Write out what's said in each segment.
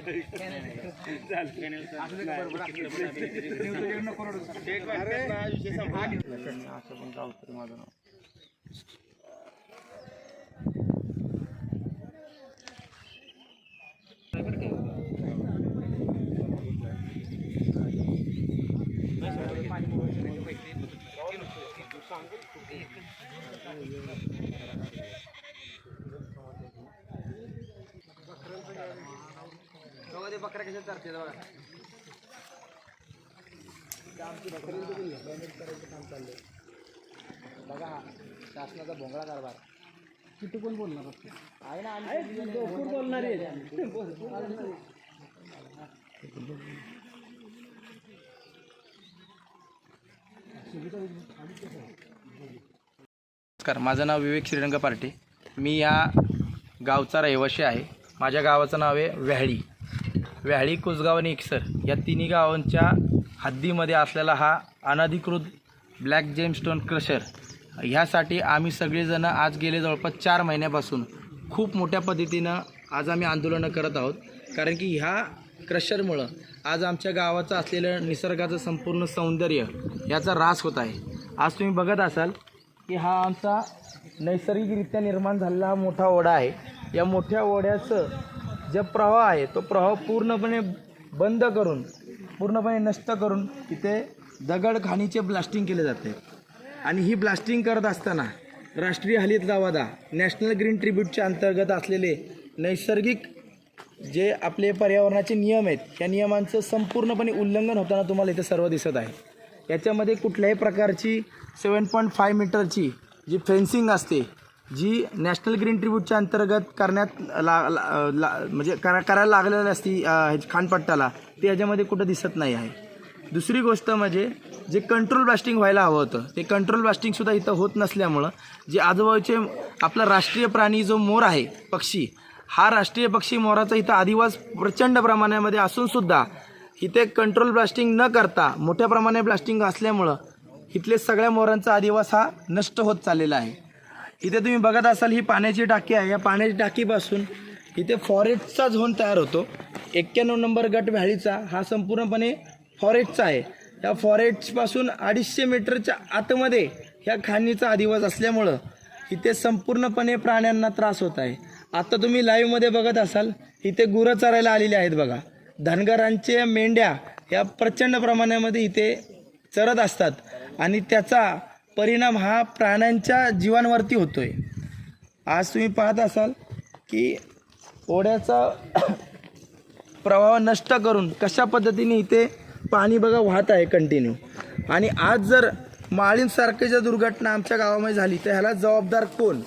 बकऱ्या कशा चालते बघा बघा शासनाचा भोंगळा कारभार किती कोण बोलणार आहे ना आम्ही भरपूर बोलणार नमस्कार माझं नाव विवेक श्रीरंग पार्टे. मी या गावचा रहिवासी आहे. माझ्या गावाचं नाव आहे व्याहळी. व्याळी कुसगाव आणि एकसर या तिन्ही गावांच्या हद्दीमध्ये असलेला हा अनधिकृत ब्लॅक जेमस्टोन क्रशर. ह्यासाठी आम्ही सगळेजणं आज गेले जवळपास चार महिन्यापासून खूप मोठ्या पद्धतीनं आज आम्ही आंदोलनं करत आहोत. कारण की ह्या क्रशरमुळं आज आमच्या गावाचं असलेलं निसर्गाचं संपूर्ण सौंदर्य याचा ऱ्हास होत आहे. आज तुम्ही बघत असाल की हा आमचा नैसर्गिकरित्या निर्माण झालेला हा मोठा ओढा आहे. या मोठ्या ओढ्याचं जे प्रवाह आहे तो प्रवाह पूर्णपणे बंद करून पूर्णपणे नष्ट करून तिथे दगडखाणीचे ब्लास्टिंग केले जाते. आणि ही ब्लास्टिंग करत असताना राष्ट्रीय हरित लवादा नॅशनल ग्रीन ट्रिब्यूटच्या अंतर्गत असलेले नैसर्गिक जे आपले पर्यावरणाचे नियम आहेत या नियमांचं संपूर्णपणे उल्लंघन होताना तुम्हाला इथे सर्व दिसत आहे. याच्यामध्ये कुठल्याही प्रकारची सेवन पॉईंट फाय मीटरची जी फेन्सिंग असते जी नॅशनल ग्रीन ट्रिब्यूटच्या अंतर्गत करण्यात ला, ला, ला म्हणजे करा करायला लागलेली असती ह्याच्या खानपट्टाला ते याच्यामध्ये कुठं दिसत नाही आहे. दुसरी गोष्ट म्हणजे जे कंट्रोल ब्लास्टिंग व्हायला हवं होतं ते कंट्रोल ब्लास्टिंगसुद्धा इथं होत नसल्यामुळं जे आजूबाजूचे आपला राष्ट्रीय प्राणी जो मोर आहे पक्षी हा राष्ट्रीय पक्षी मोराचा इथं आदिवास प्रचंड प्रमाणामध्ये असूनसुद्धा इथे कंट्रोल ब्लास्टिंग न करता मोठ्या प्रमाणे ब्लास्टिंग असल्यामुळं इथले सगळ्या मोरांचा आदिवास हा नष्ट होत चाललेला आहे. इथे तुम्ही बघत असाल ही पाण्याची टाकी आहे. या पाण्याची टाकीपासून इथे फॉरेस्टचा झोन तयार होतो. एक्क्याण्णव नंबर गट व्हॅलीचा हा संपूर्णपणे फॉरेस्टचा आहे. या फॉरेस्टपासून अडीचशे मीटरच्या आतमध्ये ह्या खाणीचा आदिवास असल्यामुळं इथे संपूर्णपणे प्राण्यांना त्रास होत आहे. आता तुम्ही लाईव्हमध्ये बघत असाल इथे गुरं चरायला आलेले आहेत बघा. धनगरांच्या मेंढ्या या प्रचंड प्रमाणामध्ये इथे चरत असतात आणि त्याचा परिणाम हा प्राण्यांच्या जीवांवरती होतो आहे आज तुम्ही पाहत असाल की ओढ्याचा प्रवाह नष्ट करून कशा पद्धतीने इथे पाणी बघा वाहत आहे कंटिन्यू आणि आज जर माळींसारखी जर दुर्घटना आमच्या गावामध्ये झाली तर ह्याला जबाबदार कोण?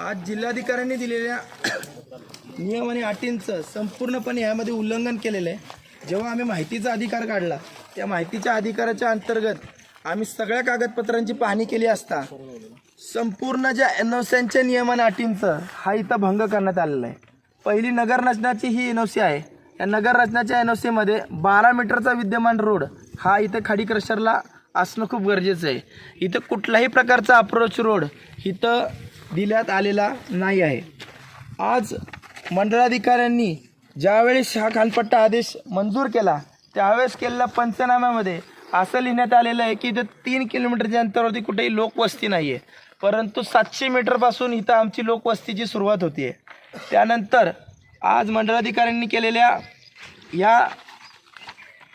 आज जिल्हाधिकाऱ्यांनी दिलेल्या नियम आणि अटींचं संपूर्णपणे ह्यामध्ये उल्लंघन केलेलं आहे. जेव्हा आम्ही माहितीचा अधिकार काढला त्या माहितीच्या अधिकाराच्या अंतर्गत आम्ही सगळ्या कागदपत्रांची पाहणी केली असता संपूर्ण ज्या एन ओ सीच्या नियमन अटींचं हा इथं भंग करण्यात आलेला आहे. पहिली नगर रचनाची ही एन ओ सी आहे. या नगर रचनाच्या एन ओ सीमध्ये बारा मीटरचा विद्यमान रोड हा इथं खाडी क्रशरला असणं खूप गरजेचं आहे. इथं कुठलाही प्रकारचा अप्रोच रोड इथं दिल्यात आलेला नाही आहे. आज मंडळाधिकाऱ्यांनी ज्यावेळेस हा खानपट्टा आदेश मंजूर केला त्यावेळेस केलेल्या पंचनाम्यामध्ये असं लिहिण्यात आलेलं आहे की इथं तीन किलोमीटरच्या अंतरावरती कुठेही लोकवस्ती नाही आहे परंतु सातशे मीटरपासून इथं आमची लोकवस्तीची सुरुवात होती आहे त्यानंतर आज मंडळाधिकाऱ्यांनी केलेल्या या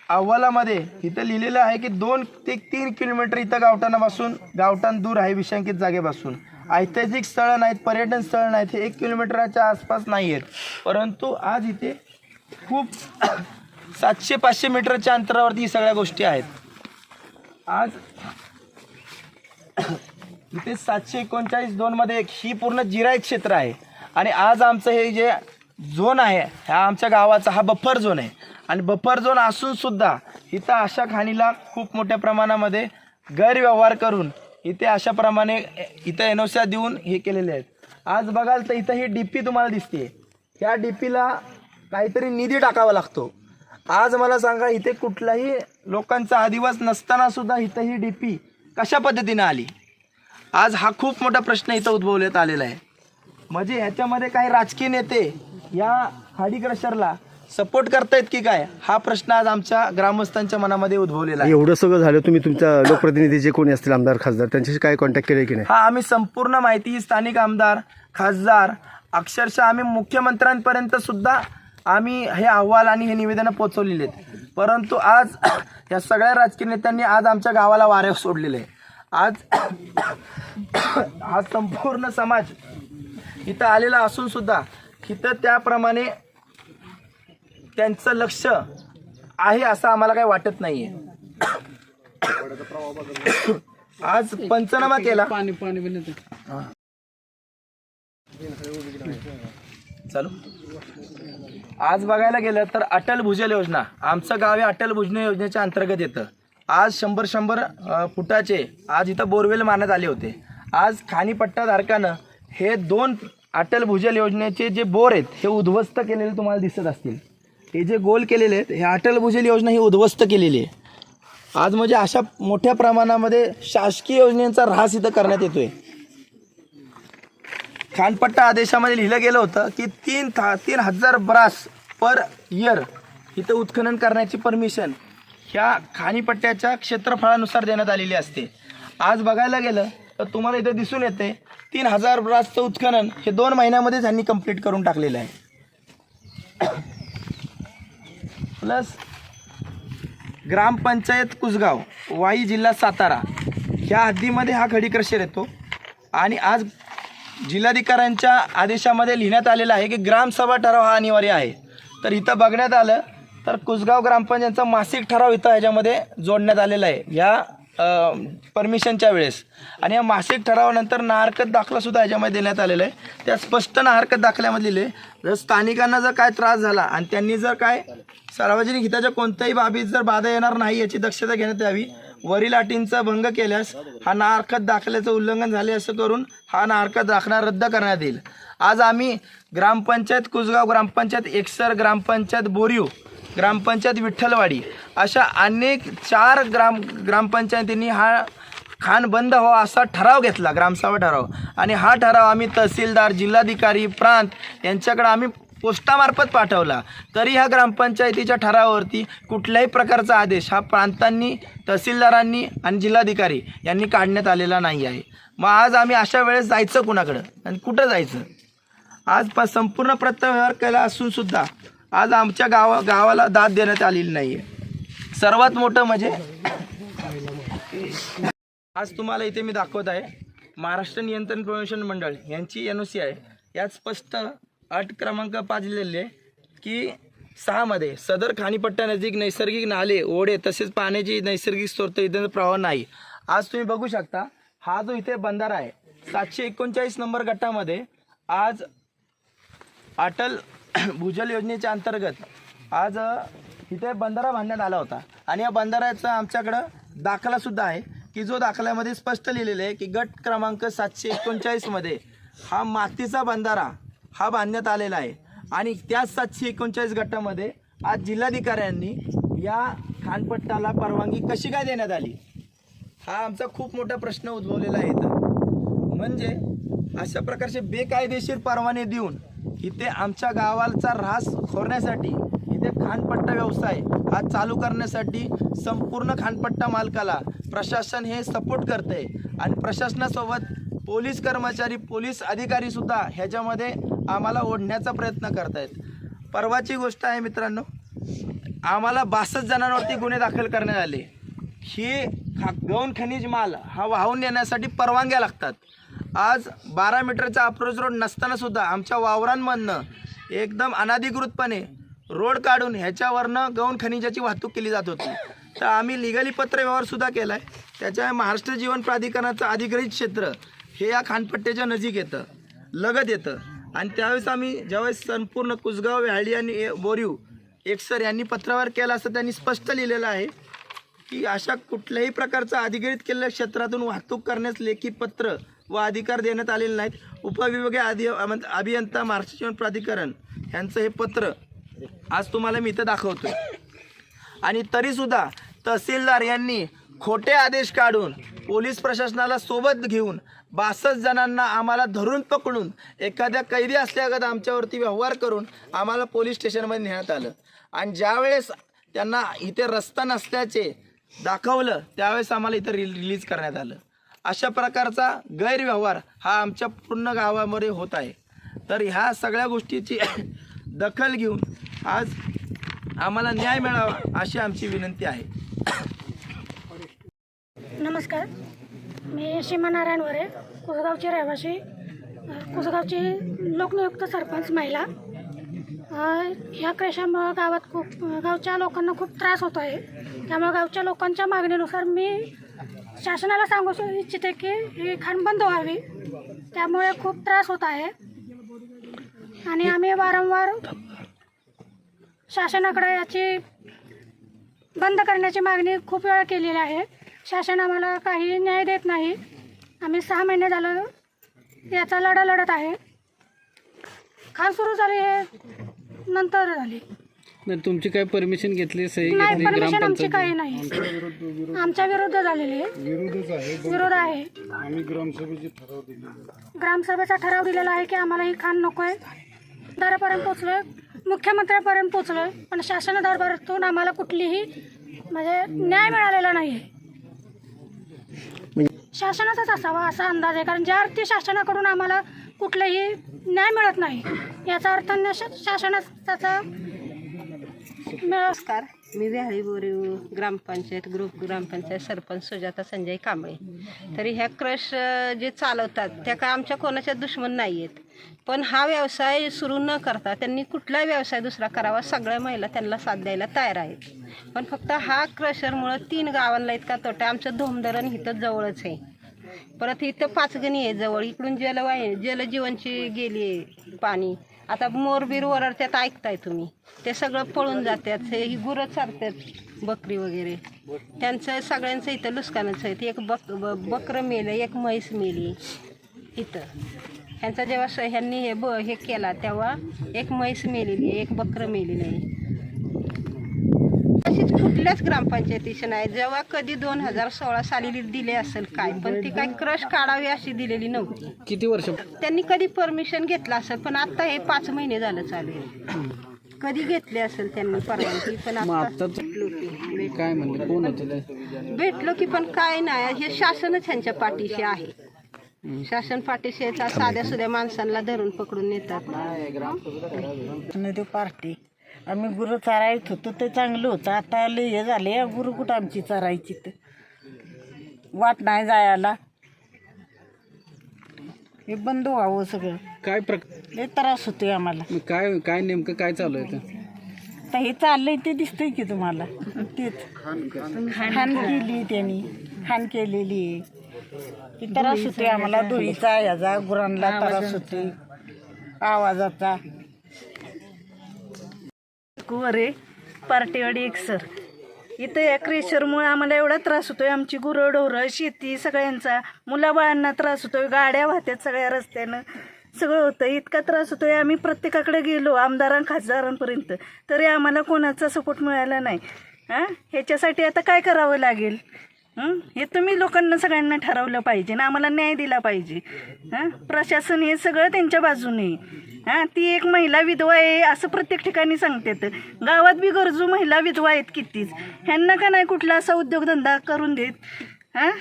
अहवालामध्ये इथं लिहिलेलं आहे की दोन ते तीन किलोमीटर इथं गावठाणापासून गावठाण दूर आहे विषांकित जागेपासून. ऐतिहासिक स्थळं नाहीत पर्यटन स्थळं नाहीत हे एक किलोमीटरच्या आसपास नाही आहेत परंतु आज इथे खूप सातशे पाचशे मीटरच्या अंतरावरती ही सगळ्या गोष्टी आहेत. आज इथे सातशे एकोणचाळीस दोनमध्ये एक ही पूर्ण जिरायत क्षेत्र आहे. आणि आज आमचं हे जे झोन आहे ह्या आमच्या गावाचा हा बफर झोन आहे. आणि बफर झोन असून सुद्धा इथं अशा खाणीला खूप मोठ्या प्रमाणामध्ये गैरव्यवहार करून इथे अशा प्रमाणे इथं एनओस्या देऊन हे केलेले आहेत. आज बघाल तर इथं ही डी पी तुम्हाला दिसते ह्या डी पीला काहीतरी निधी टाकावा लागतो. आज मला सांगा इथे कुठलाही लोकांचा आदिवास नसताना सुद्धा इथं ही डी पी कशा पद्धतीनं आली? आज हा खूप मोठा प्रश्न इथं उद्भवण्यात आलेला आहे. म्हणजे ह्याच्यामध्ये काही राजकीय नेते या खाडी क्रशरला सपोर्ट करतायत की काय? हा प्रश्न आज आमच्या ग्रामस्थांच्या मनामध्ये उद्भवलेला आहे. एवढं सगळं झालं तुम्ही तुमच्या लोकप्रतिनिधी जे कोणी असतील आमदार खासदार त्यांच्याशी काय कॉन्टॅक्ट केले की नाही? हा आम्ही संपूर्ण माहिती स्थानिक आमदार खासदार अक्षरशः आम्ही मुख्यमंत्र्यांपर्यंत सुद्धा आम्ही हे अहवाल आणि हे निवेदनं पोचवलेले आहेत. परंतु आज या सगळ्या राजकीय नेत्यांनी आज आमच्या गावाला वाऱ्यावर सोडलेले आहे आज हा संपूर्ण समाज इथं आलेला असून सुद्धा इथं त्याप्रमाणे त्यांचं लक्ष आहे असं आम्हाला काही वाटत नाहीये. आज पंचनामा केला. पाणी पाणी चालू. आज बघायला गेलं तर अटल भुजल योजना आमचं गाव हे अटल भुजल योजनेच्या अंतर्गत येतं. आज शंभर शंभर फुटाचे आज इथं बोरवेल मारण्यात आले होते. आज खाणीपट्टाधारकानं हे दोन अटल भुजल योजनेचे जे बोर आहेत हे उद्ध्वस्त केलेले तुम्हाला दिसत असतील. हे जे गोल केलेले आहेत हे अटल भुजल योजना ही उद्ध्वस्त केलेली आहे. आज म्हणजे अशा मोठ्या प्रमाणामध्ये शासकीय योजनेचा ऱ्हास इथं करण्यात येतो आहे खानपट्टा आदेशामध्ये लिहिलं गेलं होतं की तीन था तीन हजार ब्रास पर इयर इथं उत्खनन करण्याची परमिशन ह्या खाणीपट्ट्याच्या क्षेत्रफळानुसार देण्यात आलेली असते. आज बघायला गेलं तर तुम्हाला इथं दिसून येते तीन हजार ब्रासचं उत्खनन हे दोन महिन्यामध्येच त्यांनी कंप्लीट करून टाकलेलं आहे. प्लस ग्रामपंचायत कुसगाव वाई जिल्हा सातारा ह्या हद्दीमध्ये हा खडी क्रशर येतो. आणि आज जिल्हाधिकाऱ्यांच्या आदेशामध्ये लिहिण्यात आलेलं आहे की ग्रामसभा ठराव हा अनिवार्य आहे. तर इथं बघण्यात आलं तर कुसगाव ग्रामपंचायतचा मासिक ठराव इथं ह्याच्यामध्ये जोडण्यात आलेला आहे. या परमिशनच्या वेळेस. आणि या मासिक ठरावानंतर नाहरकत दाखलासुद्धा ह्याच्यामध्ये देण्यात आलेला आहे. त्या स्पष्ट नाहरकत दाखल्यामध्ये लिहिले जर स्थानिकांना जर काय त्रास झाला आणि त्यांनी जर काय सार्वजनिक हिताच्या कोणत्याही बाबीत जर बाधा येणार नाही याची दक्षता घेण्यात यावी वरील अटींचा भंग केल्यास हा नारखत दाखल्याचं उल्लंघन झाले असं करून हा नाहरकत दाखला रद्द करण्यात येईल. आज आम्ही ग्रामपंचायत कुसगाव ग्रामपंचायत एकसर ग्रामपंचायत बोरिव ग्रामपंचायत विठ्ठलवाडी अशा अनेक चार ग्राम ग्रामपंचायतींनी हा खान बंद व्हावा असा ठराव घेतला ग्रामसभा ठराव. आणि हा ठराव आम्ही तहसीलदार जिल्हाधिकारी प्रांत यांच्याकडे आम्ही पोस्टामार्फत पाठवला. तरी ह्या ग्रामपंचायतीच्या ठरावावरती कुठल्याही प्रकारचा आदेश हा प्रांतांनी तहसीलदारांनी आणि जिल्हाधिकारी यांनी काढण्यात आलेला नाही आहे. मग आज आम्ही अशा वेळेस जायचं कुणाकडं? आणि कुठं जायचं? आज प संपूर्ण व्यवहार केला असूनसुद्धा आज आमच्या गावा गावाला दाद देण्यात आलेली नाही आहे सर्वात मोठं म्हणजे आज तुम्हाला इथे मी दाखवत आहे महाराष्ट्र नियंत्रण प्रमोशन मंडळ यांची एन ओ सी आहे. यात स्पष्ट अट क्रमांक पाच लिहिलेले की सहामध्ये सदर खाणीपट्ट्या नजीक नैसर्गिक नाले ओढे तसेच पाण्याची नैसर्गिक स्रोत इथे प्रवाह नाही. आज तुम्ही बघू शकता हा जो इथे बंधारा आहे सातशे एकोणचाळीस नंबर गटामध्ये आज अटल भूजल योजनेच्या अंतर्गत आज इथे बंधारा बांधण्यात आला होता. आणि या बंधाऱ्याचा आमच्याकडं दाखलासुद्धा आहे की जो दाखल्यामध्ये स्पष्ट लिहिलेलं आहे की गट क्रमांक सातशे एकोणचाळीसमध्ये हा मातीचा बंधारा हा बांधण्यात आलेला आहे. आणि त्याच सातशे एकोणचाळीस गटामध्ये आज जिल्हाधिकाऱ्यांनी या खानपट्टाला परवानगी कशी काय देण्यात आली? हा आमचा खूप मोठा प्रश्न उद्भवलेला आहे इथं. म्हणजे अशा प्रकारचे बेकायदेशीर परवाने देऊन इथे आमच्या गावाचा ऱ्हास खोरण्यासाठी इथे खानपट्टा व्यवसाय हा चालू करण्यासाठी संपूर्ण खानपट्टा मालकाला प्रशासन हे सपोर्ट करते आणि प्रशासनासोबत पोलीस कर्मचारी पोलीस अधिकारीसुद्धा ह्याच्यामध्ये आम्हाला ओढण्याचा प्रयत्न करतायत. परवाची गोष्ट आहे मित्रांनो आम्हाला बासष्ट जणांवरती गुन्हे दाखल करण्यात आले. ही खा गौण खनिज माल हा वाहून नेण्यासाठी परवानग्या लागतात. आज बारा मीटरचा अप्रोच रोड नसतानासुद्धा आमच्या वावरांमधनं एकदम अनाधिकृतपणे रोड काढून ह्याच्यावरनं गौण खनिजाची वाहतूक केली जात होती. तर आम्ही लिगली पत्रव्यवहारसुद्धा केला आहे त्याच्या महाराष्ट्र जीवन प्राधिकरणाचं अधिग्रहित क्षेत्र हे या खानपट्ट्याच्या नजीक येतं लगत येतं. आणि त्यावेळेस आम्ही ज्यावेळेस संपूर्ण कुसगाव व्याळी आणि ए- बोरीव एकसर यांनी पत्रावर केला असं त्यांनी स्पष्ट लिहिलेलं आहे की अशा कुठल्याही प्रकारचं अधिग्रहित केलेल्या क्षेत्रातून वाहतूक करण्यास लेखी पत्र व अधिकार देण्यात आलेले नाहीत. उपविभागीय अधि अभियंता महाराष्ट्र जीवन प्राधिकरण यांचं हे पत्र आज तुम्हाला मी इथं दाखवतो आणि तरीसुद्धा तहसीलदार यांनी खोटे आदेश काढून पोलीस प्रशासनाला सोबत घेऊन बासष्ट जणांना आम्हाला धरून पकडून एखाद्या कैदी असल्यागत आमच्यावरती व्यवहार करून आम्हाला पोलीस स्टेशनमध्ये नेण्यात आलं. आणि ज्यावेळेस त्यांना इथे रस्ता नसल्याचे दाखवलं त्यावेळेस आम्हाला इथं रि रिलीज करण्यात आलं. अशा प्रकारचा गैरव्यवहार हा आमच्या पूर्ण गावामध्ये होत आहे. तर ह्या सगळ्या गोष्टीची दखल घेऊन आज आम्हाला न्याय मिळावा अशी आमची विनंती आहे. नमस्कार. मी सीमा नारायण वरे कुसगावची रहिवासी कुसगावची लोकनियुक्त सरपंच महिला. ह्या क्रेशामुळं गावात खूप गावच्या लोकांना खूप त्रास होतो आहे. त्यामुळे गावच्या लोकांच्या मागणीनुसार मी शासनाला सांगू इच्छिते की ही खाण बंद व्हावी. त्यामुळे खूप त्रास होत आहे. आणि आम्ही वारंवार शासनाकडे याची बंद करण्याची मागणी खूप वेळा केलेली आहे. शासन आम्हाला काही न्याय देत नाही. आम्ही सहा महिने झालं याचा लढा लढत आहे. खान सुरू झाली हे नंतर झाली. नाही तुमची काय परमिशन घेतली सही नाही घेतली परमिशन आमची ग्रामपंचायत काही नाही. आमच्या विरुद्ध झालेली आहे. विरोध आहे. ग्रामसभेचा ठराव दिलेला आहे. की आम्हाला ही खाण नको आहे दरापर्यंत पोचलोय मुख्यमंत्र्यापर्यंत पोचलोय पण शासन दरबारातून आम्हाला कुठलीही म्हणजे न्याय मिळालेला नाही आहे शासनाचाच असावा असा अंदाज आहे. कारण ज्या अर्थी शासनाकडून आम्हाला कुठलंही न्याय मिळत नाही याचा अर्थ न- शासनाचा नमस्कार. मी व्याळी बोरी ग्रामपंचायत ग्रुप ग्रामपंचायत सरपंच सुजाता संजय कांबळे. तरी ह्या क्रश जे चालवतात त्या काय आमच्या कोणाच्या दुश्मन नाही आहेत पण हा व्यवसाय सुरू न करता त्यांनी कुठलाही व्यवसाय दुसरा करावा सगळ्या महिला त्यांना साथ द्यायला तयार आहेत. पण फक्त हा क्रशरमुळं तीन गावांना इतका तोटा आमचं धोमधरण इथं जवळच आहे. परत इथं पाचगणी आहे जवळ. इकडून जलवाय जलजीवनची गेली आहे पाणी. आता मोरबीर त्यात ऐकताय तुम्ही. ते सगळं पळून जातात हे ही गुरं चारतात बकरी वगैरे. त्यांचं सगळ्यांचं इथं लुस्कानच आहे एक बक ब बकरं मेलं एक म्हैस मेली इथं. ह्यांचा जेव्हा स ह्यांनी हे ब हे केला तेव्हा एक म्हैस मेलेली आहे एक बकरं मेलेली. आहे अशीच कुठल्याच ग्रामपंचायतीशी नाही. जेव्हा कधी दोन हजार सोळा साली दिले असेल काय पण ती काय क्रश काढावी अशी दिलेली नव्हती. किती वर्ष? त्यांनी कधी परमिशन घेतलं असेल पण आता हे पाच महिने झालं चालू आहे. कधी घेतले असेल त्यांनी परवानगी पण आता भेटलो की काय म्हणले? कोण होते भेटलो की पण काय नाही. हे शासनच ह्यांच्या पाठीशी आहे. शासन पाठीशी साध्या सुध्या माणसांना धरून पकडून नेतात. पार्टी. आम्ही गुरं चारायत होतो ते चांगलं होतं. आता लय हे झाले गुरु कुठं आमची चरायची तर? वाट नाही जायला. हे बंद व्हावं सगळं. काय प्रक लय त्रास होतोय आम्हाला. मग काय काय नेमकं काय चालू आहे इथं? आता हे चाललंय ते दिसतंय की तुम्हाला. तेच. खाण केली त्यांनी. खाण केलेली आहे. ती त्रास होतोय आम्हाला. धुळीचा ह्याचा गुरांना त्रास होतोय. आवाजाचा. कुवरे पार्टीवाडी एकसर इथं या क्रेशरमुळे आम्हाला एवढा त्रास होतोय. आमची गुरंढोरं शेती सगळ्यांचा मुलाबाळांना त्रास होतोय. गाड्या वाहत्यात सगळ्या रस्त्यानं. सगळं होतं इतका त्रास होतोय. आम्ही प्रत्येकाकडे गेलो आमदारां खासदारांपर्यंत. तरी आम्हाला कोणाचा सपोर्ट मिळाला नाही. हां ह्याच्यासाठी आता काय करावं लागेल? हे? तुम्ही लोकांना सगळ्यांना ठरवलं पाहिजे ना आम्हाला न्याय दिला पाहिजे. हां? प्रशासन हे सगळं त्यांच्या बाजूने आहे. हां? ती एक महिला विधवा आहे असं प्रत्येक ठिकाणी सांगतात. गावात बी गरजू महिला विधवा आहेत कितीच. ह्यांना का नाही कुठला असा उद्योगधंदा करून देत? हां?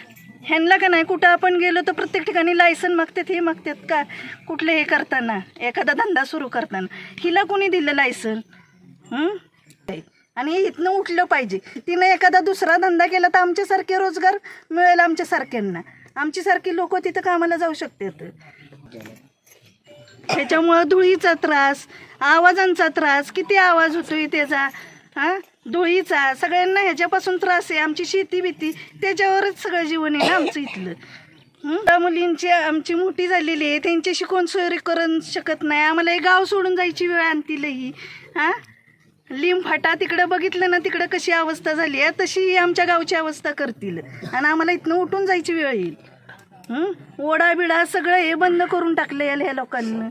ह्यांना का नाही? कुठं आपण गेलो तर प्रत्येक ठिकाणी लायसन मागतात हे मागतात का? कुठले हे करताना? एखादा धंदा सुरू करताना. हिला कोणी दिलं लायसन हं? आणि इथनं उठलं पाहिजे. तिनं एखादा दुसरा धंदा केला तर आमच्यासारखे रोजगार मिळेल आमच्यासारख्यांना. आमच्यासारखी लोक तिथं कामाला जाऊ शकतात. त्याच्यामुळं धुळीचा त्रास आवाजांचा त्रास किती आवाज होतोय त्याचा हां? धुळीचा सगळ्यांना ह्याच्यापासून त्रास आहे. आमची शेती भीती त्याच्यावरच सगळं जीवन आहे ना आमचं इथलं. त्या मुलींची आमची मोठी झालेली आहे. त्यांच्याशी कोण सोयरी करू शकत नाही. आम्हाला हे गाव सोडून जायची वेळ आणतील ही हां? लिंब फाटा तिकडं बघितलं ना तिकडं कशी अवस्था झाली आहे तशी ही आमच्या गावची अवस्था करतील. आणि आम्हाला इथनं उठून जायची वेळ येईल. ओढा बिडा सगळं हे बंद करून टाकलं या ह्या लोकांनी.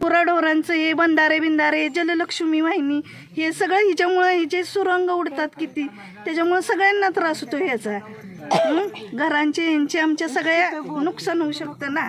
पुराढोरांचं हे बंधारे बिंधारे जललक्ष्मी वाहिनी हे सगळं हिच्यामुळं हिचे सुरंग उडतात किती त्याच्यामुळं सगळ्यांना त्रास होतो ह्याचा. घरांचे यांचे आमच्या सगळ्या नुकसान होऊ शकतं ना.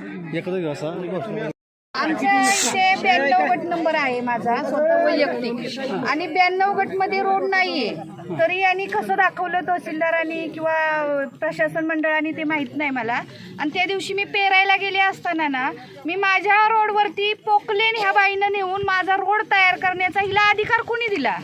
हं? आमच्या इथे ब्याण्णव गट नंबर आहे माझा स्वतः वैयक्तिक. आणि ब्याण्णव गटमध्ये रोड नाहीये. तरी यांनी कसं दाखवलं तहसीलदारांनी किंवा प्रशासन मंडळाने ते माहीत नाही मला. आणि त्या दिवशी मी पेरायला गेले असताना ना मी माझ्या रोडवरती पोकलेन ह्या बाईनं नेऊन माझा रोड तयार करण्याचा हिला अधिकार कोणी दिला?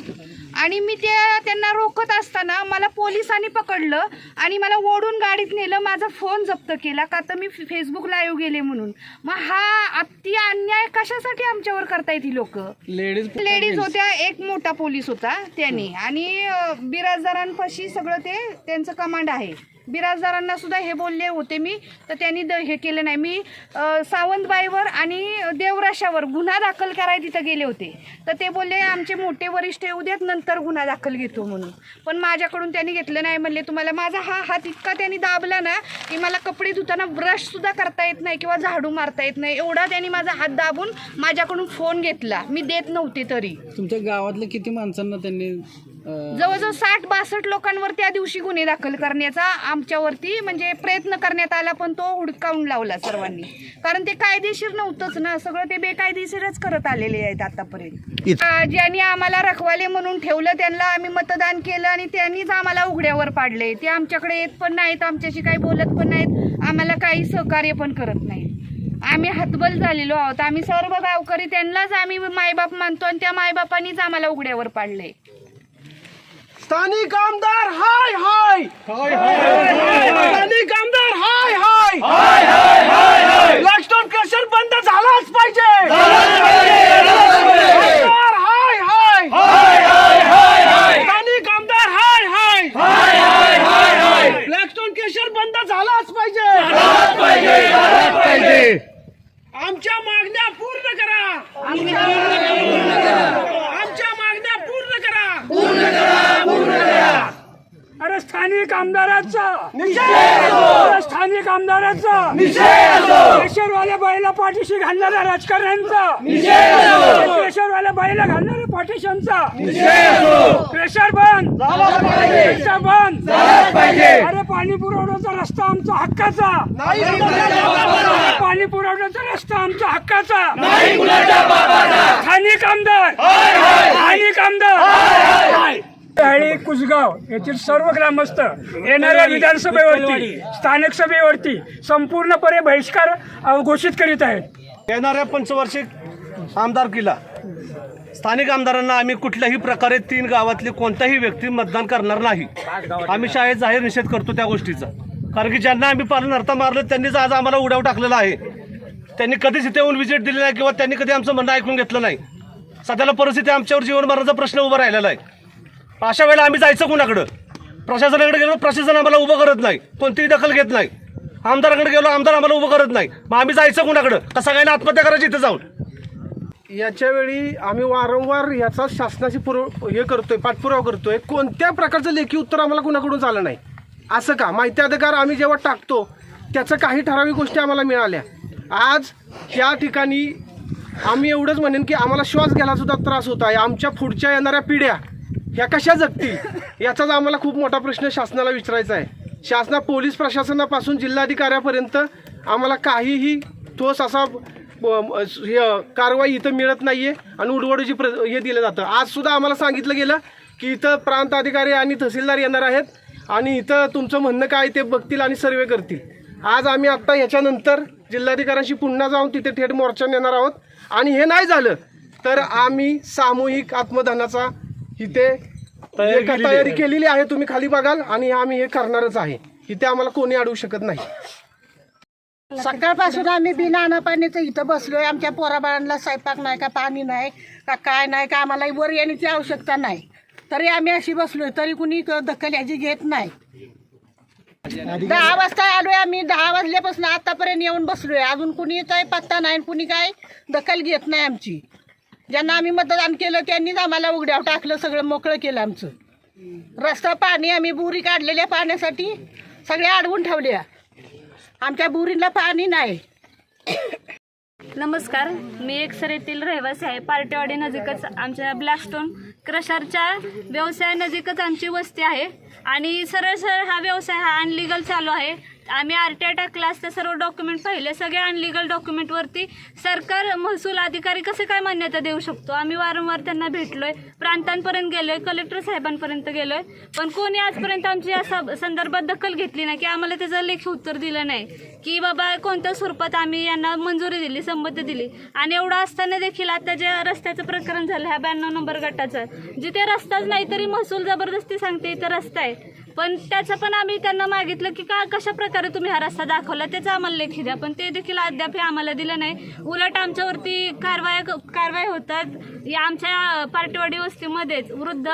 आणि मी त्या त्यांना रोखत असताना मला पोलिसांनी पकडलं आणि मला ओढून गाडीत नेलं माझा फोन जप्त केला का तर मी फेसबुक लाईव्ह गेले म्हणून. मग हा अति अन्याय कशासाठी आमच्यावर करतायत ही लोक? लेडीज लेडीज होत्या एक मोठा पोलीस होता त्यांनी. आणि बिराजदारांपाशी सगळं ते त्यांचं कमांड आहे. बिराजदारांना सुद्धा हे बोलले होते मी तर त्यांनी द- हे केलं नाही. मी सावंतबाईवर आणि देवराशावर गुन्हा दाखल करायला तिथं गेले होते. तर ते बोलले आमचे मोठे वरिष्ठ येऊ देत नंतर गुन्हा दाखल घेतो म्हणून. पण माझ्याकडून त्यांनी घेतलं नाही म्हणले तुम्हाला माझा हा हात इतका त्यांनी दाबला ना की मला कपडे धुताना ब्रशसुद्धा करता येत नाही किंवा झाडू मारता येत नाही. एवढा त्यांनी माझा हात दाबून माझ्याकडून फोन घेतला. मी देत नव्हते तरी. तुमच्या गावातल्या किती माणसांना त्यांनी जवळजवळ साठ बासष्ट लोकांवर त्या दिवशी गुन्हे दाखल करण्याचा आमच्यावरती म्हणजे प्रयत्न करण्यात आला पण तो हुडकावून लावला सर्वांनी. कारण ते कायदेशीर नव्हतंच ना सगळं ते बेकायदेशीरच करत आलेले आहेत आतापर्यंत. ज्यांनी आम्हाला रखवाले म्हणून ठेवलं त्यांना आम्ही मतदान केलं आणि त्यांनीच आम्हाला उघड्यावर पाडले. ते आमच्याकडे येत पण नाहीत आमच्याशी काही बोलत पण नाहीत आम्हाला काही सहकार्य पण करत नाहीत आम्ही हातबल झालेलो आहोत. आम्ही सर्व गावकरी त्यांनाच आम्ही मायबाप मानतो आणि त्या मायबापांनीच आम्हाला उघड्यावर पाडले स्थानिक आमदार हाय हाय! स्थानिक आमदार हाय हाय! ब्लॅकस्टोन क्रशर बंद झालाच पाहिजे! आमदार हाय हाय! स्थानिक आमदार हाय हाय! बंद झालाच पाहिजे! आमच्या मागण्या पूर्ण करा! आमच्या मागण्या पूर्ण करा! अरे स्थानिक आमदाराचा. अरे स्थानिक आमदाराचा. प्रेशरवाल्या बाईला पाठीशी घालणाऱ्या राजकारण्यांचा प्रेशरवाल्या बाईला घालणाऱ्या पाठीशांचा प्रेशर बंद. प्रेशर बंद. अरे पाणी पुरवठ्याचा रस्ता आमचा हक्काचा. पाणी पुरवठ्याचा रस्ता आमचा हक्काचा. स्थानिक आमदार. स्थानिक आमदार. हळी कुसगाव येथील सर्व ग्रामस्थ येणाऱ्या विधानसभेवरती स्थानिक सभेवरती संपूर्णपणे बहिष्कार अ, घोषित करीत आहेत. येणाऱ्या पंचवार्षिक आमदारकीला स्थानिक आमदारांना आम्ही कुठल्याही प्रकारे तीन गावातली कोणताही व्यक्ती मतदान करणार नाही. आम्ही शाळेत जाहीर निषेध करतो त्या गोष्टीचा. कारण की ज्यांना आम्ही पालन अर्थ मारलं त्यांनीच आज आम्हाला उड्याव टाकलेला आहे. त्यांनी कधीच इथे येऊन व्हिजिट दिली नाही किंवा त्यांनी कधी आमचं म्हणणं ऐकून घेतलं नाही. सध्याला परिस्थिती आमच्यावर जीवन मरणाचा प्रश्न उभा राहिलेला आहे. अशा वेळेला आम्ही जायचं कुणाकडं? प्रशासनाकडे गेलो प्रशासन आम्हाला उभं करत नाही. कोणतीही दखल घेत नाही. आमदाराकडे गेलो आमदार आम्हाला उभं करत नाही. मग आम्ही जायचं कुणाकडं? का सगळ्यांना आत्महत्या करायची इथं जाऊन? याच्या वेळी आम्ही वारंवार याचा शासनाची पुरव हे करतोय पाठपुरावा करतोय. कोणत्या प्रकारचं लेखी उत्तर आम्हाला कुणाकडून झालं नाही? असं का? माहिती अधिकार आम्ही जेव्हा टाकतो त्याचं काही ठराविक गोष्टी आम्हाला मिळाल्या. आज या ठिकाणी आम्ही एवढंच म्हणेन की आम्हाला श्वास घ्यायला सुद्धा त्रास होत आहे. आमच्या पुढच्या येणाऱ्या पिढ्या ह्या कशा जगतील? याचाच आम्हाला खूप मोठा प्रश्न शासनाला विचारायचा आहे. शासना पोलीस प्रशासनापासून जिल्हाधिकाऱ्यापर्यंत आम्हाला काहीही ठोस असा म- हे, कारवाई इथं मिळत नाही आहे आणि उडवडीची प्र हे दिलं जातं. आजसुद्धा आम्हाला सांगितलं गेलं की इथं प्रांत अधिकारी आणि तहसीलदार येणार आहेत आणि इथं तुमचं म्हणणं काय ते बघतील आणि सर्वे करतील. आज आम्ही आत्ता ह्याच्यानंतर जिल्हाधिकाऱ्यांशी पुन्हा जाऊन तिथे थेट मोर्चा नेणार आहोत. आणि हे नाही झालं तर आम्ही सामूहिक आत्मदानाचा इथे जे काय तयारी केलेली आहे तुम्ही खाली बघाल आणि आम्ही हे करणारच आहे. इथे आम्हाला कोणी अडवू शकत नाही. सकाळपासून आम्ही बिना अन्न पाण्याचं इथं बसलोय. आमच्या पोराबाळांना स्वयंपाक नाही का पाणी नाही का काय नाही का आम्हाला वर येण्याची आवश्यकता नाही. तरी आम्ही अशी बसलोय तरी कुणी क- दखल याची घेत नाही. दहा वाजता आलोय आम्ही. दहा वाजल्यापासून आतापर्यंत येऊन बसलोय. अजून कुणी काही पत्ता नाही कुणी काय दखल घेत नाही आमची. ज्यांना आम्ही मतदान केलं त्यांनीच आम्हाला उघड्यावर टाकलं सगळं मोकळं केलं आमचं. रस्ता पाणी आम्ही बुरी काढलेल्या पाण्यासाठी सगळ्या अडवून ठेवल्या. आमच्या बुरीला पाणी नाही. नमस्कार मी एकसर येथील रहिवासी आहे. पार्टेवाडी नजीकच आमच्या ब्लॅस्टोन क्रशरच्या व्यवसायानजीकच आमची वस्ती आहे. आणि सरळ सरळ हा व्यवसाय हा अनलिगल चालू आहे. आम्ही आर टी आय टाकला असता सर्व डॉक्युमेंट पाहिले. सगळे अनलिगल डॉक्युमेंटवरती सरकार महसूल अधिकारी कसे काय मान्यता देऊ शकतो? आम्ही वारंवार त्यांना भेटलोय. प्रांतांपर्यंत गेलोय कलेक्टर साहेबांपर्यंत गेलोय. पण कोणी आजपर्यंत आमची या संदर्भात दखल घेतली नाही की आम्हाला त्याचं लेखी उत्तर दिलं नाही. की बाबा कोणत्या स्वरूपात आम्ही यांना मंजुरी दिली संमती दिली. आणि एवढं असताना देखील आता जे रस्त्याचं प्रकरण झालं ह्या ब्याण्णव नंबर गटाचं जिथे रस्ताच नाही तरी महसूल जबरदस्ती सांगते इथं रस्ता आहे. पण त्याचं पण आम्ही त्यांना मागितलं की का कशा प्रकारे तुम्ही हा रस्ता दाखवला त्याचा आम्हाला लेखी द्या. पण ते देखील अद्याप आम्हाला दिलं नाही. उलट आमच्यावरती कारवाया कारवाई होतात. या आमच्या पार्टीवाडी वस्तीमध्येच वृद्ध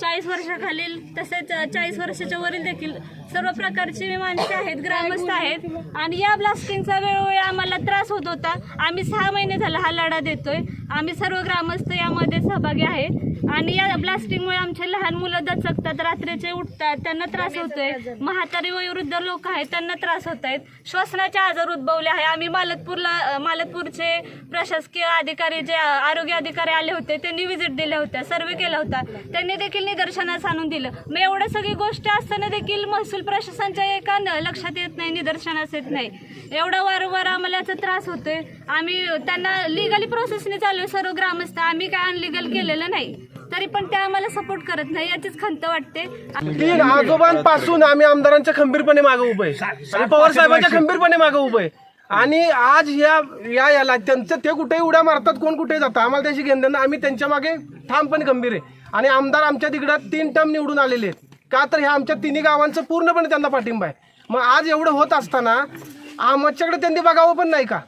चाळीस वर्षाखालील तसेच चाळीस वर्षाच्या वरील देखील सर्व प्रकारची माणसे आहेत ग्रामस्थ आहेत. आणि या ब्लास्टिंगचा वेळोवेळी आम्हाला त्रास होत होता. आम्ही सहा महिने झाला हा लढा देतोय. आम्ही सर्व ग्रामस्थ यामध्ये सहभागी आहेत आणि या ब्लास्टिंगमुळे आमचे लहान मुलं दचकतात रात्रीचे उठतात त्यांना त्रास होतोय. म्हातारी वयोवृद्ध लोक आहेत त्यांना त्रास होत आहेत श्वसनाचे आजार उद्भवले आहे. आम्ही मालतपूरला मालतपूरचे प्रशासकीय अधिकारी जे आरोग्य अधिकारी आले होते त्यांनी व्हिजिट दिल्या होत्या सर्वे केला होता. त्यांनी देखील निदर्शनास आणून दिलं. मग एवढ्या सगळी गोष्टी असताना देखील महसूल प्रशासनाच्या एका लक्षात येत नाही निदर्शनास येत नाही. एवढा वारंवार आम्हाला याचा त्रास होतोय. आम्ही त्यांना लिगली प्रोसेसने चालू आहे सर्व ग्रामस्थ. आम्ही काय अनलिगल केलेलं नाही. तरी पण ते आम्हाला सपोर्ट करत नाही. याचीच खंत वाटते. तीन आजोबांपासून आम्ही आमदारांच्या खंबीरपणे मागे उभे आणि पवार साहेबांच्या खंबीरपणे मागे उभे आणि आज या या याला त्यांचं ते कुठेही उड्या मारतात कोण कुठे जातं. आम्हाला त्याची घेणं देणं आम्ही त्यांच्या मागे ठामपणे खंबीर आहे. आणि आमदार आमच्या तिकडं तीन टर्म निवडून आलेले आहेत. का तर ह्या आमच्या तिन्ही गावांचं पूर्णपणे त्यांना पाठिंबा आहे. मग आज एवढं होत असताना आमच्याकडे त्यांनी बघावं पण नाही का?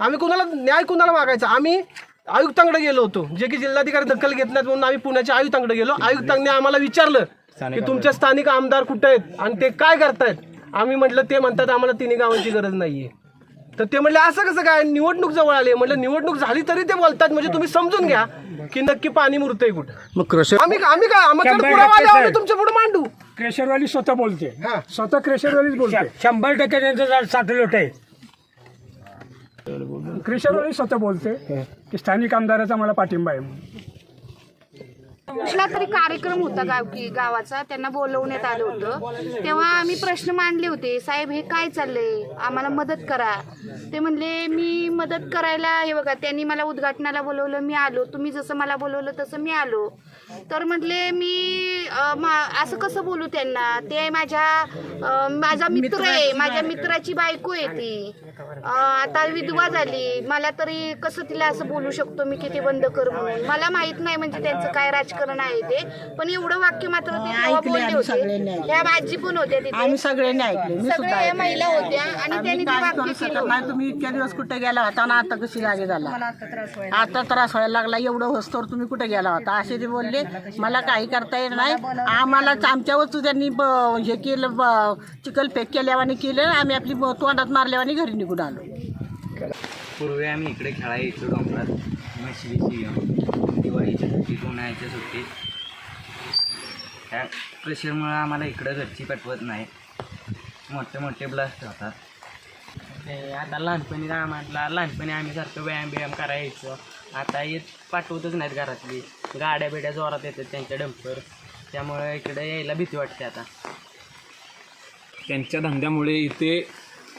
आम्ही कुणाला न्याय कुणाला मागायचा? आम्ही आयुक्तांकडे गेलो होतो. जे की जिल्हाधिकारी दखल घेत नाहीत म्हणून आम्ही पुण्याच्या आयुक्तांकडे गेलो. आयुक्तांनी आम्हाला विचारलं की तुमचे स्थानिक आमदार कुठे आहेत आणि ते काय करतायत? आम्ही म्हटलं ते म्हणतात आम्हाला तिन्ही गावांची गरज नाहीये. तर ते म्हणले असं कसं काय? निवडणूक जवळ आली. म्हटलं निवडणूक झाली तरी ते बोलतात. म्हणजे तुम्ही समजून घ्या की नक्की पाणी मुरतंय कुठं. मग क्रशर आम्ही आम्ही काय आमच्याकडे शंभर पुरावा टक्के आले, आम्ही साहेब. तुमच्यापुढे मांडू. क्रेशरवाली स्वतः बोलते. हा. स्वतः क्रेशरवालीच बोलते. शंभर टक्के त्यांचं साठलोट आहे. क्रेशरवाली स्वतः बोलते की स्थानिक आमदाराचा मला पाठिंबा आहे म्हणून. कुठला तरी कार्यक्रम होता गावकी गावाचा त्यांना बोलवण्यात आलं होतं. तेव्हा आम्ही प्रश्न मांडले होते साहेब हे काय चाललंय? आम्हाला मदत करा. ते म्हणले मी मदत करायला हे बघा त्यांनी मला उद्घाटनाला बोलवलं मी आलो. तुम्ही जसं मला बोलवलं तसं मी आलो. तर म्हटले मी असं कसं बोलू त्यांना? ते माझ्या माझा मित्र आहे माझ्या मित्राची बायको आहे ती. आता विधवा झाली. मला तरी कसं तिला असं बोलू शकतो मी किती बंद कर म्हणून? मला माहीत नाही म्हणजे त्यांचं काय राजकारण आहे ते. पण एवढं वाक्य मात्र ते बोलले आम्ही होते. त्या आजी पण होत्या तिथे. आम्ही सगळ्यांनी ऐकले. मी सुद्धा सगळ्या. महिला होत्या आणि त्यांनी ते काय वाक्य केलं. तुम्ही इतक्या दिवस कुठे गेला होता ना आता कशी लागे झाला? आता त्रास व्हायला लागला. एवढं वस्तूवर तुम्ही कुठे गेला होता? असे ते बोलले. मला काही करता येत नाही. आम्हाला आमच्या वस्तू त्यांनी ब- हे केलं ब- चिखल पेक केल्यावानी केलं आम्ही आपली ब- तोंडात मारल्यावानी घरी निघून आलो. पूर्वी आम्ही इकडे खेळायचो डोंगरात. म्हशी बिशी घेऊन दिवाळीच्या सुट्टीत उन्हाळ्याच्या सुट्टीत त्या प्रेशरमुळं आम्हाला इकडं घरची पाठवत नाही. मोठे मोठे ब्लास्ट होतात. ते आता लहानपणी आम्हाला लहानपणी आम्ही सारखं व्यायाम बियाम करायचो. आता येत पाठवतच नाहीत घरातली. गाड्या बिड्या जोरात येतात त्यांच्या डंपर. त्यामुळे इकडे यायला भीती वाटते आता. त्यांच्या धंद्यामुळे इथे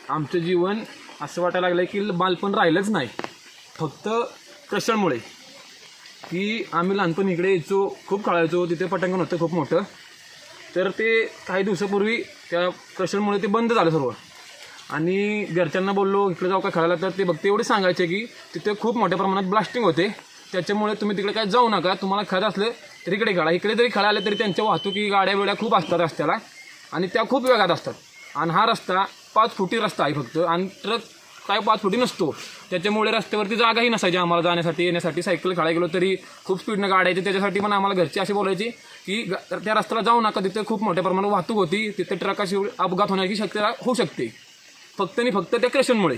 आमचं जीवन असं वाटायला लागलं की बालपण राहिलंच नाही. फक्त कशामुळे? की आम्ही लहानपणी इकडे यायचो खूप खेळायचो तिथे पटांगण होतं खूप मोठं. तर ते काही दिवसापूर्वी त्या क्रशरमुळे ते बंद झालं सर्व. आणि घरच्यांना बोललो इकडे जाऊ का खेळायला? तर ते बघते एवढे सांगायचे की तिथे खूप मोठ्या प्रमाणात ब्लास्टिंग होते. त्याच्यामुळे तुम्ही तिकडे काय जाऊ नका. तुम्हाला खरं असले तर इकडे खेळा. इकडे जरी खेळायला तरी त्यांच्या वाहतुकी गाड्या बिड्या खूप असतात रस्त्याला. आणि त्या खूप वेगात असतात. आणि हा रस्ता पाच फुटी रस्ता आहे फक्त. आणि ट्रक काय पाच फुटी नसतो. त्याच्यामुळे रस्त्यावरती जागाही नसायची आम्हाला जाण्यासाठी येण्यासाठी. सायकल खेळायला गेलो तरी खूप स्पीडनं गाड्या त्याच्यासाठी पण आम्हाला घरचे असे बोलायची की त्या रस्त्याला जाऊ नका. तिथे खूप मोठ्या प्रमाणात वाहतूक होती. तिथे ट्रकाशी अपघात होण्याची शक्यता होऊ शकते. फक्त आणि फक्त त्या क्रशनमुळे.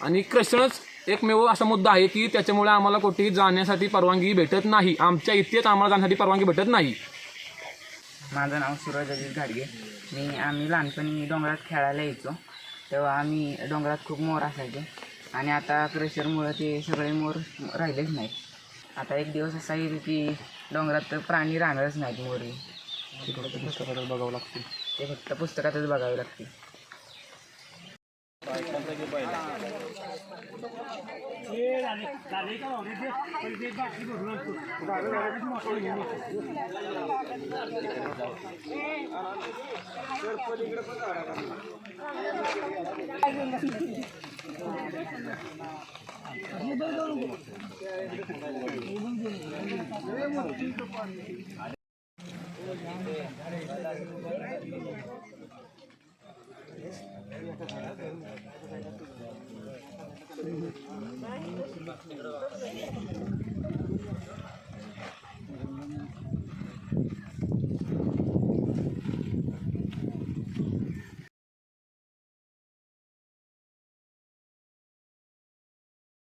आणि क्रशनच एकमेव असा मुद्दा आहे की त्याच्यामुळे आम्हाला कुठेही जाण्यासाठी परवानगी भेटत नाही. आमच्या इथेच आम्हाला जाण्यासाठी परवानगी भेटत नाही. माझं नाव सूरज अजित घाडगे. मी आम्ही लहानपणी डोंगरात खेळायला यायचो. तेव्हा आम्ही डोंगरात खूप मोर असायचे. आणि आता प्रेशरमुळं ते सगळे मोर राहिलेच नाहीत. आता एक दिवस असा येईल की डोंगरात तर प्राणी राहणारच नाहीत मोरी. पुस्तकातच बघावं लागतील. ते फक्त पुस्तकातच बघावे लागतील. Gracias. Спасибо.